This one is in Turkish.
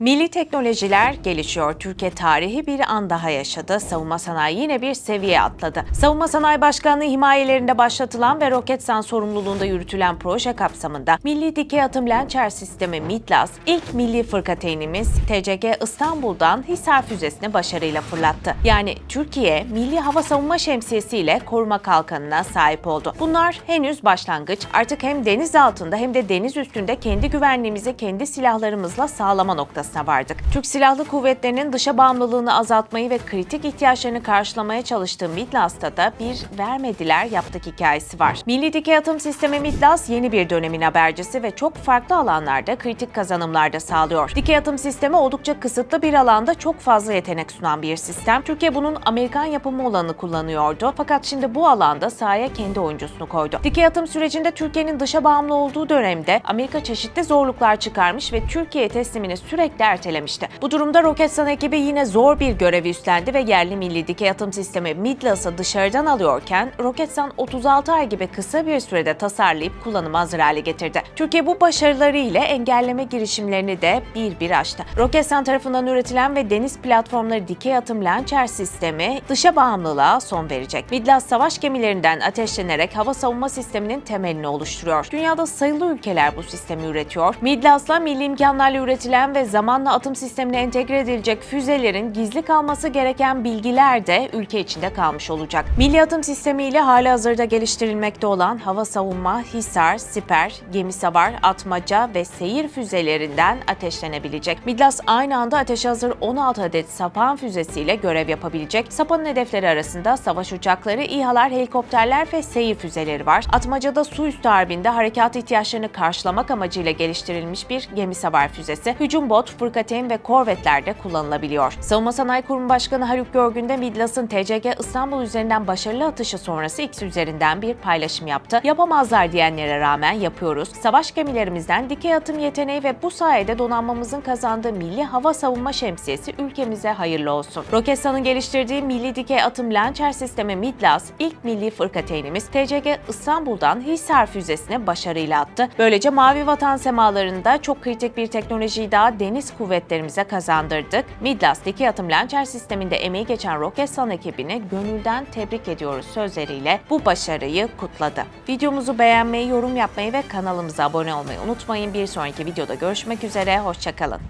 Milli teknolojiler gelişiyor. Türkiye tarihi bir an daha yaşadı. Savunma sanayi yine bir seviye atladı. Savunma Sanayi Başkanlığı himayelerinde başlatılan ve Roketsan sorumluluğunda yürütülen proje kapsamında Milli Dikey Atım Lançer Sistemi MİTLAS ilk milli fırkateynimiz TCG İstanbul'dan Hisar füzesini başarıyla fırlattı. Yani Türkiye Milli Hava Savunma Şemsiyesi ile koruma kalkanına sahip oldu. Bunlar henüz başlangıç. Artık hem deniz altında hem de deniz üstünde kendi güvenliğimizi kendi silahlarımızla sağlama noktasına vardık. Türk Silahlı Kuvvetleri'nin dışa bağımlılığını azaltmayı ve kritik ihtiyaçlarını karşılamaya çalıştığı MİDLAS'ta da bir vermediler yaptık hikayesi var. Milli Dikey Atım Sistemi MİDLAS yeni bir dönemin habercisi ve çok farklı alanlarda kritik kazanımlar da sağlıyor. Dikey atım sistemi oldukça kısıtlı bir alanda çok fazla yetenek sunan bir sistem. Türkiye bunun Amerikan yapımı olanı kullanıyordu. Fakat şimdi bu alanda sahaya kendi oyuncusunu koydu. Dikey atım sürecinde Türkiye'nin dışa bağımlı olduğu dönemde Amerika çeşitli zorluklar çıkarmış ve Türkiye teslimini sürekli ertelemişti. Bu durumda Roketsan ekibi yine zor bir görevi üstlendi ve yerli milli dikey atım sistemi MIDLAS'ı dışarıdan alıyorken Roketsan 36 ay gibi kısa bir sürede tasarlayıp kullanıma hazır hale getirdi. Türkiye bu başarıları ile engelleme girişimlerini de bir bir aştı. Roketsan tarafından üretilen ve deniz platformları dikey atım lançer sistemi dışa bağımlılığa son verecek. MIDLAS savaş gemilerinden ateşlenerek hava savunma sisteminin temelini oluşturuyor. Dünyada sayılı ülkeler bu sistemi üretiyor. MIDLAS'la milli imkanlarla üretilen ve zamanla atım sistemine entegre edilecek füzelerin gizli kalması gereken bilgiler de ülke içinde kalmış olacak. Milli atım sistemi ile hali hazırda geliştirilmekte olan hava savunma, Hisar, Siper, gemi savar, atmaca ve seyir füzelerinden ateşlenebilecek. MIDLAS aynı anda ateşe hazır 16 adet sapan füzesiyle görev yapabilecek. Sapanın hedefleri arasında savaş uçakları, İHA'lar, helikopterler ve seyir füzeleri var. Atmaca'da su üstü harbinde harekat ihtiyaçlarını karşılamak amacıyla geliştirilmiş bir gemi savar füzesi. Hücum bot, fırkateyn ve korvetlerde kullanılabiliyor. Savunma Sanayi Kurumu Başkanı Haluk Görgün de MİDLAS'ın TCG İstanbul üzerinden başarılı atışı sonrası X üzerinden bir paylaşım yaptı. Yapamazlar diyenlere rağmen yapıyoruz. Savaş gemilerimizden dikey atım yeteneği ve bu sayede donanmamızın kazandığı Milli Hava Savunma Şemsiyesi ülkemize hayırlı olsun. Roketsan'ın geliştirdiği Milli Dikey Atım Lançer Sistemi MİDLAS ilk milli fırkateynimiz TCG İstanbul'dan Hisar füzesini başarıyla attı. Böylece Mavi Vatan semalarında çok kritik bir teknolojiyi daha deniz kuvvetlerimize kazandırdık. MİDLAS Dikey Atım Lançer Sistemi'nde emeği geçen Roketsan ekibini gönülden tebrik ediyoruz sözleriyle bu başarıyı kutladı. Videomuzu beğenmeyi, yorum yapmayı ve kanalımıza abone olmayı unutmayın. Bir sonraki videoda görüşmek üzere, hoşçakalın.